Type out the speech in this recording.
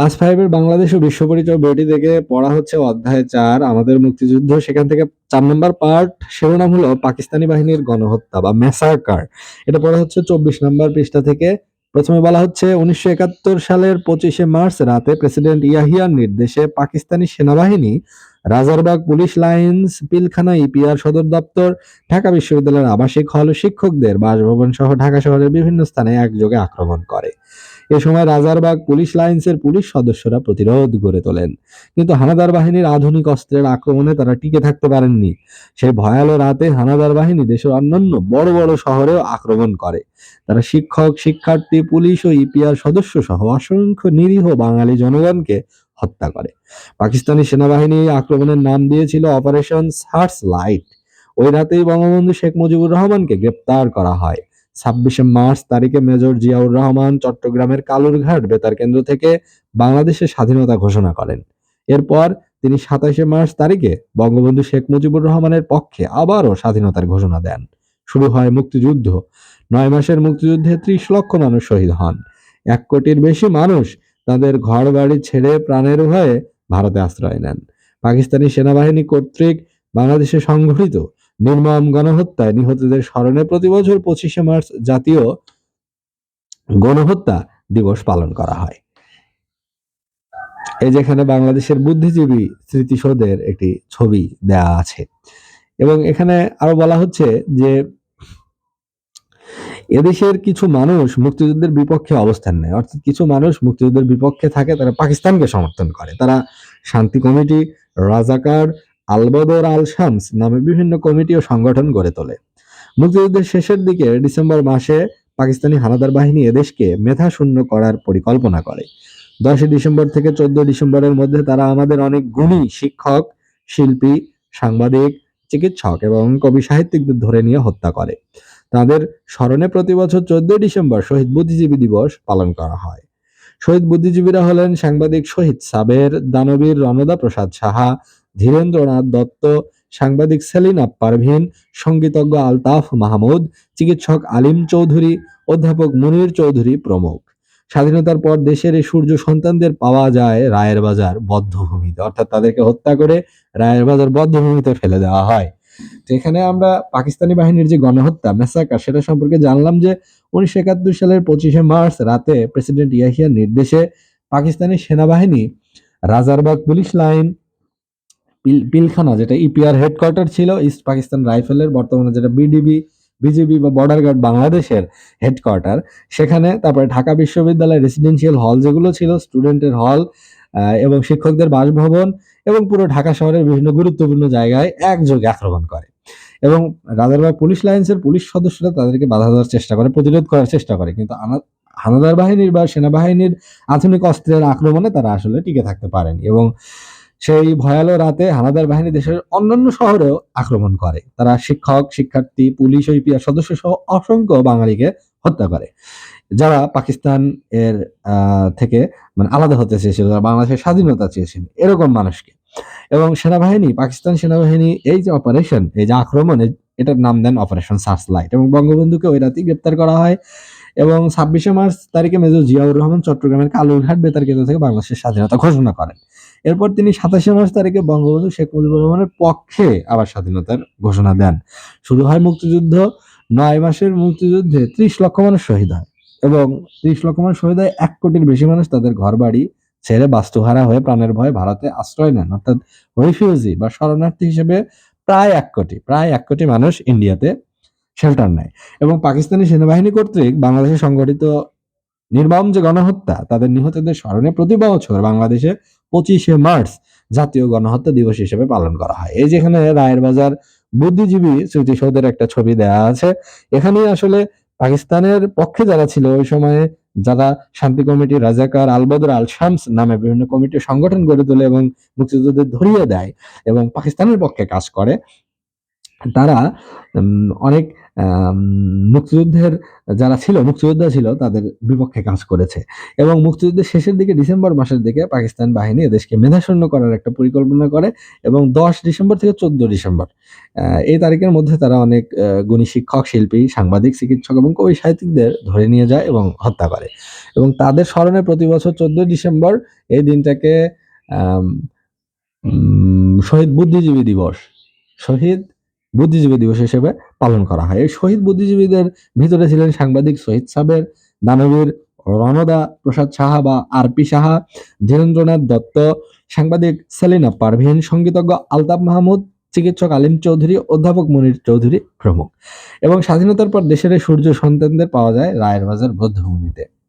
Class ফাইভের বাংলাদেশ ও বিশ্ব পরিচয় বইটি থেকে পড়া হচ্ছে অধ্যায় চার, আমাদের মুক্তিযুদ্ধ। সেখান থেকে চার নম্বর পার্ট শিরোনাম হলো পাকিস্তানি বাহিনীর গণহত্যা বা মেসাকার এটা পড়া হচ্ছে চব্বিশ নম্বর পৃষ্ঠা থেকে। প্রথমে বলা হচ্ছে, উনিশশো একাত্তর সালের পঁচিশে মার্চ রাতে প্রেসিডেন্ট ইয়াহিয়ার নির্দেশে পাকিস্তানি সেনাবাহিনী, Rajarbagh police lines, Pilkhana EPR সদর দপ্তর, ঢাকা বিশ্ববিদ্যালয়ের আবাসিক হল শিক্ষকদের, বাসভবন সহ ঢাকা শহরের বিভিন্ন স্থানে একযোগে আক্রমণ করে। এ সময় রাজারবাগ পুলিশ লাইন্সের পুলিশ সদস্যরা প্রতিরোধ গড়ে তোলেন। কিন্তু হানাদার বাহিনীর আধুনিক অস্ত্রের আক্রমণে তারা টিকে থাকতে পারেননি। সেই ভয়ালো রাতে হানাদার বাহিনী দেশের অন্যান্য বড় বড় শহরেও আক্রমণ করে। তারা শিক্ষক, শিক্ষার্থী, পুলিশ ও ইপিআর সদস্য সহ অসংখ্য নিরীহ বাঙালি জনগণকে হত্যা করে। পাকিস্তানি সেনাবাহিনী এই আক্রমণের নাম দিয়েছিল অপারেশন সার্চ লাইট ওই রাতেই বঙ্গবন্ধু শেখ মুজিবুর রহমানকে গ্রেপ্তার করা হয়। ছাব্বিশে মার্চ তারিখে মেজর জিয়াউর রহমান চট্টগ্রামের কালুরঘাট বেতার কেন্দ্র থেকে বাংলাদেশের স্বাধীনতা ঘোষণা করেন। এরপর তিনি সাতাশে মার্চ তারিখে বঙ্গবন্ধু শেখ মুজিবুর রহমানের পক্ষে আবারও স্বাধীনতার ঘোষণা দেন। শুরু হয় মুক্তিযুদ্ধ। নয় মাসের মুক্তিযুদ্ধে ত্রিশ লক্ষ মানুষ শহীদ হন। এক কোটির বেশি মানুষ তাদের ঘর বাড়ি ছেড়ে প্রাণের ভয়ে ভারতে আশ্রয় নেন। পাকিস্তানি সেনাবাহিনী কর্তৃক বাংলাদেশে সংঘটিত নির্মম গণহত্যায় নিহতদের স্মরণে প্রতি বছর পঁচিশে মার্চ জাতীয় গণহত্যা দিবস পালন করা হয়। এই যেখানে বাংলাদেশের বুদ্ধিজীবী স্মৃতিসৌধের একটি ছবি দেয়া আছে। এবং এখানে আরও বলা হচ্ছে যে, এদেশের কিছু মানুষ মুক্তিযুদ্ধের বিপক্ষে অবস্থান নেয়। অর্থাৎ কিছু মানুষ মুক্তিযুদ্ধের বিপক্ষে থাকে, তারা পাকিস্তানকে সমর্থন করে। তারা শান্তি কমিটি, রাজাকার আলবদর আল শামস নামে বিভিন্ন কমিটি ও সংগঠন গড়ে তোলে। মুক্তিযুদ্ধের শেষের দিকে ডিসেম্বর মাসে পাকিস্তানি হানাদার বাহিনী এদেশকে মেধা শূন্য করার পরিকল্পনা করে। দশই ডিসেম্বর থেকে চোদ্দ ডিসেম্বরের মধ্যে তারা আমাদের অনেক গুণী শিক্ষক, শিল্পী, সাংবাদিক, চিকিৎসক এবং কবি সাহিত্যিকদের ধরে নিয়ে হত্যা করে। তাদের স্মরণে প্রতি বছর চোদ্দই ডিসেম্বর শহীদ বুদ্ধিজীবী দিবস পালন করা হয়। শহীদ বুদ্ধিজীবীরা হলেন সাংবাদিক শহীদ সাবের দানবীর রণদা প্রসাদ সাহা ধীরেন্দ্রনাথ দত্ত, সাংবাদিক সেলিনা পারভিন, সঙ্গীতজ্ঞ আলতাফ মাহমুদ, চিকিৎসক আলিম চৌধুরী, অধ্যাপক মুনির চৌধুরী প্রমুখ। স্বাধীনতার পর দেশের এই সূর্য সন্তানদের পাওয়া যায় রায়ের বাজার বদ্ধভূমিতে, অর্থাৎ তাদেরকে হত্যা করে রায়ের বাজার বদ্ধভূমিতে ফেলে দেওয়া হয়। তো এখানে আমরা পাকিস্তানি বাহিনীর যে গণহত্যা মেসাকার সেটা সম্পর্কে জানলাম যে উনিশশো একাত্তর সালের পঁচিশে মার্চ রাতে প্রেসিডেন্ট ইয়াহিয়ার নির্দেশে পাকিস্তানি সেনাবাহিনী রাজারবাগ পুলিশ লাইন পিলখানা, যেটা ইপিআর হেডকোয়ার্টার ছিল ইস্ট পাকিস্তান রাইফেলের বর্তমানে যেটা বিডিবি বিজিবি বা বর্ডার গার্ড বাংলাদেশের হেডকোয়ার্টার সেখানে তারপরে ঢাকা বিশ্ববিদ্যালয়ের রেসিডেন্সিয়াল হল যেগুলো ছিল স্টুডেন্টের হল এবং শিক্ষকদের বাসভবন এবং পুরো ঢাকা শহরের বিভিন্ন গুরুত্বপূর্ণ জায়গায় একযোগে আক্রমণ করে। এবং রাজারবাগ পুলিশ লাইন্সের পুলিশ সদস্যরা তাদেরকে বাধা দেওয়ার চেষ্টা করে, প্রতিরোধ করার চেষ্টা করে। কিন্তু হানাদার বাহিনীর বা সেনাবাহিনীর আধুনিক অস্ত্রের আক্রমণে তারা আসলে টিকে থাকতে পারেনি এবং সেই ভয়ালো রাতে হানাদার বাহিনী দেশের অন্যান্য শহরেও আক্রমণ করে। তারা শিক্ষক, শিক্ষার্থী, পুলিশ ও ইপিআর সদস্য সহ অসংখ্য বাঙালিকে হত্যা করে। যারা পাকিস্তান এর থেকে মানে আলাদা হতে চেয়েছিল, যারা বাংলাদেশের স্বাধীনতা চেয়েছিল, এরকম মানুষকে। এবং সেনাবাহিনী, পাকিস্তান সেনাবাহিনী এই যে অপারেশন এই যে আক্রমণ, এটার নাম দেন অপারেশন সার্চ লাইট এবং বঙ্গবন্ধুকে ওই রাতেই গ্রেপ্তার করা হয়। এবং ছাব্বিশে মার্চ তারিখে মেজর জিয়াউর রহমান চট্টগ্রামের কালুরঘাট বেতার কেন্দ্র থেকে বাংলাদেশের স্বাধীনতা ঘোষণা করেন। এরপর তিনি সাতাশে মার্চ তারিখে বঙ্গবন্ধু শেখ মুজিবুর রহমানের পক্ষে আবার স্বাধীনতার ঘোষণা দেন। শুরু হয় মুক্তিযুদ্ধ, নয় মাসের মুক্তিযুদ্ধে ত্রিশ লক্ষ মানুষ শহীদ হয় এবং ত্রিশ লক্ষ মানুষ শহীদ হয়, এক কোটির বেশি মানুষ তাদের ঘর বাড়ি ছেড়ে বাস্তুহারা হয়ে প্রাণের ভয়ে ভারতে আশ্রয় নেন। অর্থাৎ রিফিউজি বা শরণার্থী হিসেবে প্রায় এক কোটি, প্রায় এক কোটি মানুষ ইন্ডিয়াতে শেল্টার নেয়। এবং পাকিস্তানি সেনাবাহিনী কর্তৃক বাংলাদেশে সংগঠিত নির্মম যে গণহত্যা, তাদের নিহতদের স্মরণে প্রতি বছর বাংলাদেশে পঁচিশে মার্চ জাতীয় গণহত্যা দিবস হিসেবে পালন করা হয়। এই যেখানে রায়ের বাজার বুদ্ধিজীবী স্মৃতিসৌধের একটা ছবি দেয়া আছে। এখানেই আসলে পাকিস্তানের পক্ষে যারা ছিল, ওই সময়ে যারা শান্তি কমিটি রাজাকার আলবদর আল শামস নামে বিভিন্ন কমিটি সংগঠন গড়ে তোলে এবং মুক্তিযুদ্ধদের ধরিয়ে দেয় এবং পাকিস্তানের পক্ষে কাজ করে তারা অনেক মুক্তিযুদ্ধের যারা ছিল, মুক্তিযোদ্ধা ছিল, তাদের বিপক্ষে কাজ করেছে। এবং মুক্তিযুদ্ধের শেষের দিকে ডিসেম্বর মাসের দিকে পাকিস্তান বাহিনী এদেশকে মেধাশূন্য করার একটা পরিকল্পনা করে এবং দশ ডিসেম্বর থেকে চোদ্দ ডিসেম্বর এই তারিখের মধ্যে তারা অনেক গুণী শিক্ষক, শিল্পী, সাংবাদিক, চিকিৎসক এবং কবি সাহিত্যিকদের ধরে নিয়ে যায় এবং হত্যা করে। এবং তাদের স্মরণে প্রতি বছর চোদ্দই ডিসেম্বর এই দিনটাকে শহীদ বুদ্ধিজীবী দিবস। শহীদ বুদ্ধিজীবী দিবস হিসেবে পালন করা হয়। এই শহীদ বুদ্ধিজীবীদের ভিতরে ছিলেন সাংবাদিক শহীদ সাবের দানবীর রণদা প্রসাদ সাহা বা আর পি সাহা, ধীরেন্দ্রনাথ দত্ত, সাংবাদিক সেলিনা পারভিন, সঙ্গীতজ্ঞ আলতাফ মাহমুদ, চিকিৎসক আলিম চৌধুরী, অধ্যাপক মনির চৌধুরী প্রমুখ। এবং স্বাধীনতার পর দেশের সূর্য সন্তানদের পাওয়া যায় রায়ের বাজার বৌদ্ধভূমিতে।